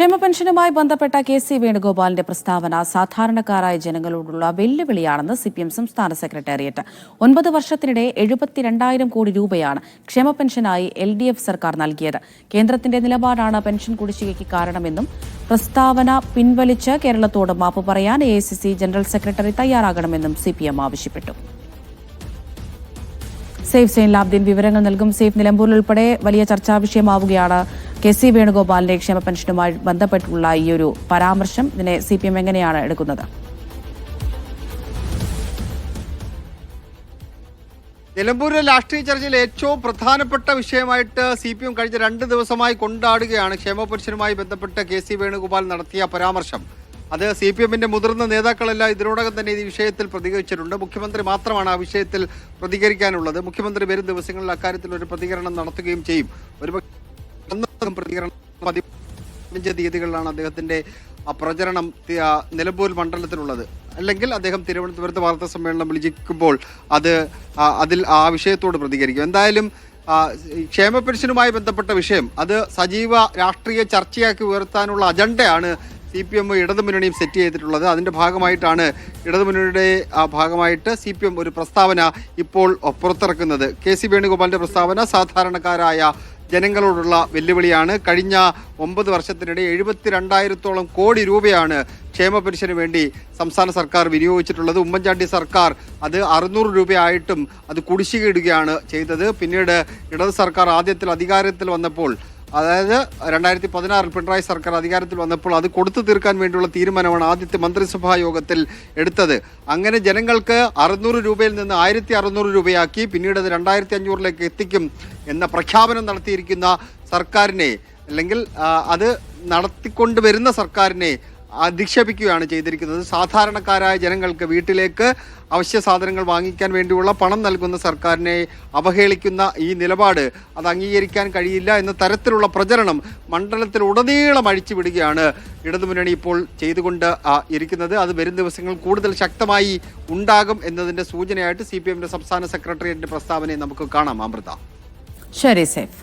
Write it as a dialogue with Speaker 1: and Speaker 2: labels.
Speaker 1: ക്ഷേമ പെൻഷനുമായി ബന്ധപ്പെട്ട K C വേണുഗോപാലിന്റെ പ്രസ്താവന സാധാരണക്കാരായ ജനങ്ങളോടുള്ള വെല്ലുവിളിയാണെന്ന് സി പി എം സംസ്ഥാന സെക്രട്ടേറിയറ്റ്. ഒൻപത് വർഷത്തിനിടെ എഴുപത്തിരണ്ടായിരം കോടി രൂപയാണ് ക്ഷേമ പെൻഷനായി എൽ ഡി എഫ് സർക്കാർ നൽകിയത്. കേന്ദ്രത്തിന്റെ നിലപാടാണ് പെൻഷൻ കുടിശ്ശികയ്ക്ക് കാരണമെന്നും പ്രസ്താവന പിൻവലിച്ച് കേരളത്തോട് മാപ്പ് പറയാൻ എ ജനറൽ സെക്രട്ടറി തയ്യാറാകണമെന്നും സി ആവശ്യപ്പെട്ടു. സേഫ് സെയിൻ ലാബ്ദീൻ വിവരങ്ങൾ നൽകും. സേഫ് നിലമ്പൂരിൽ ഉൾപ്പെടെ വലിയ ചർച്ചാ വിഷയമാവുകയാണ്. കെ സി വേണുഗോപാലിന്റെ ക്ഷേമ പെൻഷനുമായി ബന്ധപ്പെട്ടുള്ള ഈ ഒരു പരാമർശം ഇതിനെ സി പി എം എങ്ങനെയാണ് എടുക്കുന്നത്?
Speaker 2: നിലമ്പൂരിലെ രാഷ്ട്രീയ ചർച്ചയിൽ ഏറ്റവും പ്രധാനപ്പെട്ട വിഷയമായിട്ട് സി പി എം കഴിഞ്ഞ രണ്ട് ദിവസമായി കൊണ്ടാടുകയാണ് ക്ഷേമ പെൻഷനുമായി ബന്ധപ്പെട്ട് കെ സി വേണുഗോപാൽ നടത്തിയ പരാമർശം. അത് സി പി എമ്മിന്റെ മുതിർന്ന നേതാക്കളെല്ലാം ഇതിനോടകം തന്നെ ഈ വിഷയത്തിൽ പ്രതികരിച്ചിട്ടുണ്ട്. മുഖ്യമന്ത്രി മാത്രമാണ് ആ വിഷയത്തിൽ പ്രതികരിക്കാനുള്ളത്. മുഖ്യമന്ത്രി വരും ദിവസങ്ങളിൽ അക്കാര്യത്തിൽ ഒരു പ്രതികരണം നടത്തുകയും ചെയ്യും. ഒരു പ്രതികരണം പതിനഞ്ച് തീയതികളിലാണ് അദ്ദേഹത്തിന്റെ പ്രചരണം നിലമ്പൂർ മണ്ഡലത്തിലുള്ളത്. അല്ലെങ്കിൽ അദ്ദേഹം തിരുവനന്തപുരത്ത് വാർത്താ സമ്മേളനം വിളിച്ചിരിക്കുമ്പോൾ അത് അതിൽ ആ വിഷയത്തോട് പ്രതികരിക്കും. എന്തായാലും ക്ഷേമ പെൻഷനുമായി ബന്ധപ്പെട്ട വിഷയം അത് സജീവ രാഷ്ട്രീയ ചർച്ചയാക്കി ഉയർത്താനുള്ള അജണ്ടയാണ് സി പി എം ഇടതുമുന്നണിയും സെറ്റ് ചെയ്തിട്ടുള്ളത്. അതിന്റെ ഭാഗമായിട്ടാണ് ഇടതുമുന്നണിയുടെ ഭാഗമായിട്ട് സി പി എം ഒരു പ്രസ്താവന ഇപ്പോൾ പുറത്തിറക്കുന്നത്. കെ സി വേണുഗോപാലിന്റെ പ്രസ്താവന സാധാരണക്കാരായ ജനങ്ങളോടുള്ള വെല്ലുവിളിയാണ്. കഴിഞ്ഞ ഒമ്പത് വർഷത്തിനിടെ എഴുപത്തിരണ്ടായിരത്തോളം കോടി രൂപയാണ് ക്ഷേമ പെൻഷന് വേണ്ടി സംസ്ഥാന സർക്കാർ വിനിയോഗിച്ചിട്ടുള്ളത്. ഉമ്മൻചാണ്ടി സർക്കാർ അത് അറുന്നൂറ് രൂപയായിട്ടും അത് കുടിശ്ശികയിടുകയാണ് ചെയ്തത്. പിന്നീട് ഇടത് സർക്കാർ ആദ്യത്തിൽ അധികാരത്തിൽ വന്നപ്പോൾ അതായത് രണ്ടായിരത്തി പതിനാറിൽ പിണറായി സർക്കാർ അധികാരത്തിൽ വന്നപ്പോൾ അത് കൊടുത്തു തീർക്കാൻ വേണ്ടിയുള്ള തീരുമാനമാണ് ആദ്യത്തെ മന്ത്രിസഭാ യോഗത്തിൽ എടുത്തത്. അങ്ങനെ ജനങ്ങൾക്ക് അറുന്നൂറ് രൂപയിൽ നിന്ന് ആയിരത്തി അറുന്നൂറ് രൂപയാക്കി പിന്നീട് അത് രണ്ടായിരത്തി അഞ്ഞൂറിലേക്ക് എത്തിക്കും എന്ന പ്രഖ്യാപനം നടത്തിയിരിക്കുന്ന സർക്കാരിനെ അല്ലെങ്കിൽ അത് നടത്തിക്കൊണ്ടുവരുന്ന സർക്കാരിനെ അധിക്ഷേപിക്കുകയാണ് ചെയ്തിരിക്കുന്നത്. സാധാരണക്കാരായ ജനങ്ങൾക്ക് വീട്ടിലേക്ക് അവശ്യ സാധനങ്ങൾ വാങ്ങിക്കാൻ വേണ്ടിയുള്ള പണം നൽകുന്ന സർക്കാരിനെ അവഹേളിക്കുന്ന ഈ നിലപാട് അത് അംഗീകരിക്കാൻ കഴിയില്ല എന്ന തരത്തിലുള്ള പ്രചരണം മണ്ഡലത്തിൽ ഉടനീളം അഴിച്ചു വിടുകയാണ് ഇടതുമുന്നണി ഇപ്പോൾ ചെയ്തുകൊണ്ട് ഇരിക്കുന്നത്. അത് വരും ദിവസങ്ങൾ കൂടുതൽ ശക്തമായി ഉണ്ടാകും എന്നതിന്റെ സൂചനയായിട്ട് സി സംസ്ഥാന സെക്രട്ടേറിയറ്റിന്റെ പ്രസ്താവനയെ നമുക്ക് കാണാം. അമൃത.
Speaker 1: ശരി സേഫ്.